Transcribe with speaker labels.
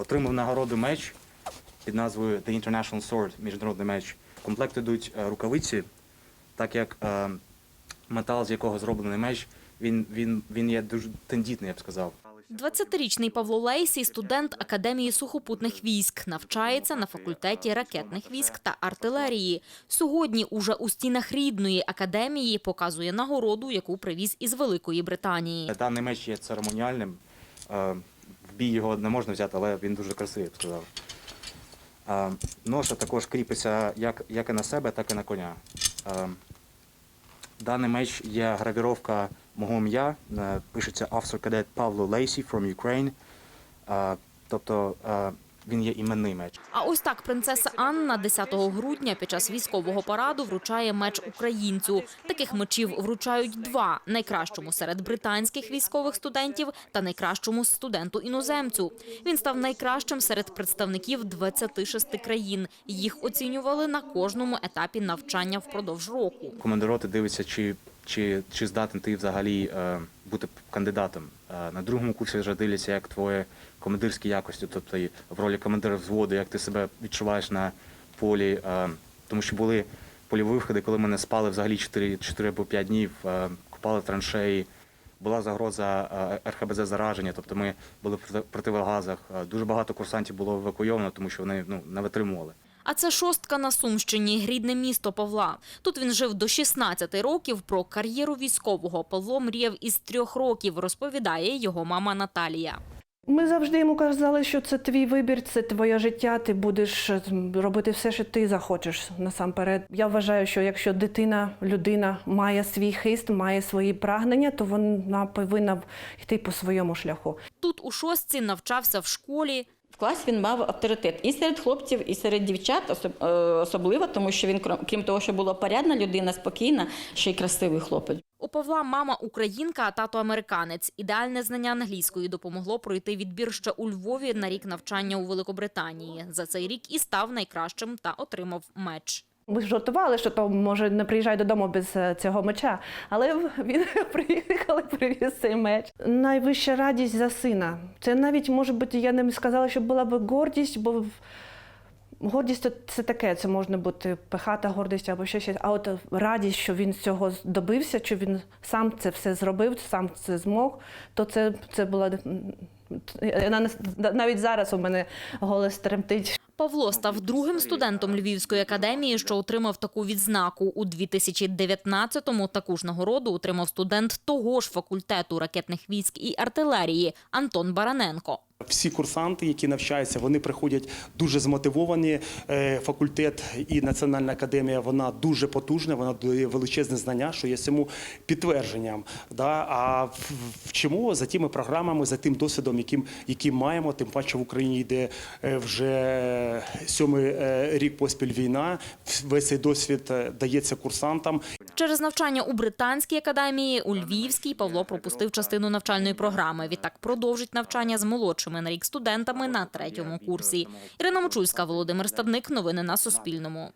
Speaker 1: отримав нагороду меч під назвою The International Sword, міжнародний меч. В комплект йдуть е, рукавиці, так як е, метал, з якого зроблений меч, він, він, він є дуже тендітний, я б сказав.
Speaker 2: 20-річний Павло Лейсій – студент Академії сухопутних військ. Навчається на факультеті ракетних військ та артилерії. Сьогодні уже у стінах рідної академії показує нагороду, яку привіз із Великої Британії.
Speaker 1: Даний меч є церемоніальним. В бій його не можна взяти, але він дуже красивий, я б сказав. А, Ноша також кріпиться як, як і на себе, так і на коня. А, Даний меч є гравіровка мого ім'я. Е, Пишеться Officer Cadet Павло Лейсі from Ukraine. А, Тобто е, він є іменний меч.
Speaker 2: А ось так принцеса Анна 10 грудня під час військового параду вручає меч українцю. Таких мечів вручають два – найкращому серед британських військових студентів та найкращому студенту-іноземцю. Він став найкращим серед представників 26 країн. Їх оцінювали на кожному етапі навчання впродовж року.
Speaker 1: Командир роти дивиться, чи, чи, чи здатен ти взагалі е, бути кандидатом. Е, на другому курсі вже дивляться, як твої командирські якості, тобто в ролі командира взводу, як ти себе відчуваєш на полі. Е, тому що були польові виходи, коли ми не спали взагалі 4, 4 або 5 днів, купали траншеї. Була загроза РХБЗ зараження, тобто ми були в проти- противогазах. Дуже багато курсантів було евакуйовано, тому що вони ну, не витримували.
Speaker 2: А це шостка на Сумщині, рідне місто Павла. Тут він жив до 16 років. Про кар'єру військового Павло мріяв із трьох років, розповідає його мама Наталія.
Speaker 3: Ми завжди йому казали, що це твій вибір, це твоє життя. Ти будеш е, робити все, що ти захочеш насамперед. Я вважаю, що якщо дитина, людина має свій хист, має свої прагнення, то вона повинна йти по своєму шляху.
Speaker 2: Тут у шостці навчався в школі.
Speaker 4: В класі він мав авторитет і серед хлопців, і серед дівчат, е, особливо, тому що він, крім того, що була порядна людина, спокійна, ще й красивий хлопець.
Speaker 2: У Павла мама українка, а тато американець. Ідеальне знання англійської допомогло пройти відбір ще у Львові на рік навчання у Великобританії. За цей рік і став найкращим та отримав меч.
Speaker 3: Ми жартували, що то може не приїжджай додому без е, цього меча. Але він приїхав і привіз цей меч. Найвища радість за сина. Це навіть може бути, я не сказала, що була б гордість, бо гордість це таке, це можна бути пихата гордість або ще щось. А от радість, що він цього добився, що він сам це все зробив, сам це змог, то це, це була навіть зараз у мене голос тремтить.
Speaker 2: Павло став другим студентом Львівської академії, що отримав таку відзнаку. У 2019-му таку ж нагороду отримав студент того ж факультету ракетних військ і артилерії Антон Бараненко.
Speaker 5: Всі курсанти, які навчаються, вони приходять дуже змотивовані. Е, Факультет і Національна академія вона дуже потужна, вона дає величезне знання, що є цьому підтвердженням. Да? А вчимо за тими програмами, за тим досвідом, яким, яким маємо. Тим паче в Україні йде е, вже сьомий е, рік поспіль війна. Весь цей досвід дається курсантам.
Speaker 2: Через навчання у британській академії у Львівській Павло пропустив частину навчальної програми. Відтак продовжить навчання з молодшими на рік студентами на третьому курсі. Ірина Мочульська, Володимир Стадник. Новини на Суспільному.